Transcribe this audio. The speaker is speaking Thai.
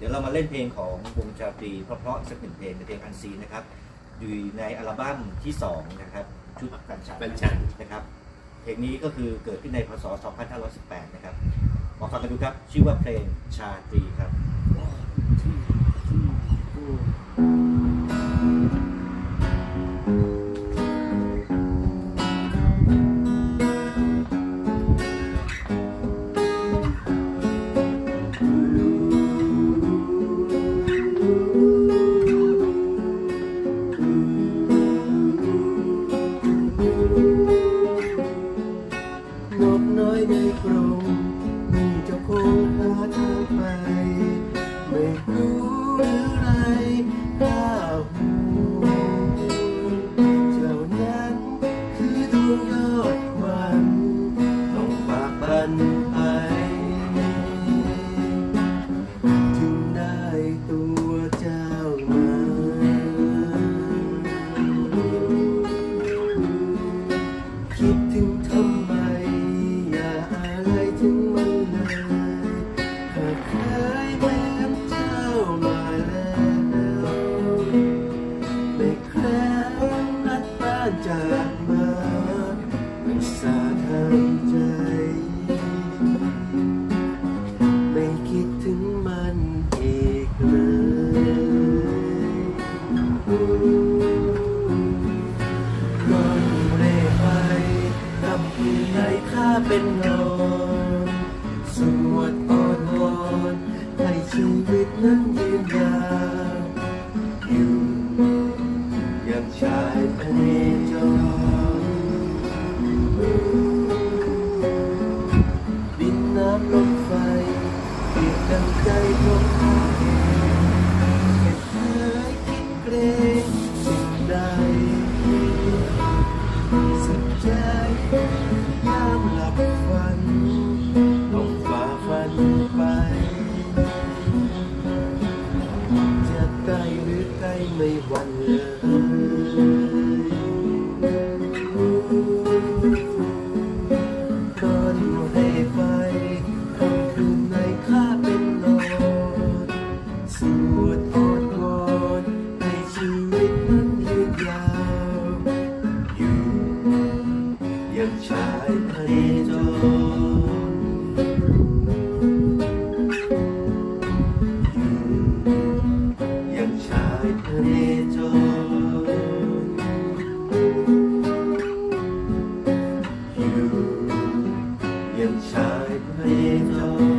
เดี๋ยวเรามาเล่นเพลงของวงชาตรีเพราะๆสักหนึ่งเพลงเป็นเพลงอันซีนนะครับ อยู่ในอัลบั้มที่2นะครับ ชุดกันฉันกันฉัน นะครับ เพลงนี้ก็คือเกิดขึ้นในพศ 2518 นะครับ มาฟังกันดูครับ ชื่อว่าเพลงชาตรีครับน กรงมีเจ้าคงหาทางไปานจากมาไม่สาทางใจ ไม่คิดถึงมันอีกเลยนอนเร่ไปกับผู้ใหญ่ข้าเป็นนอนสวดอ้อนวอนให้ชีวิตนั้นยืนยาวอยู่อย่างชายพเน น้ำหลับฝันต้องฝ่าฟันไป จะใกล้หรือใกล้ไม่หวั่นเลยเดินให้ไป กับชายพันจนยัางชายพันจนยู่ย่างชายพั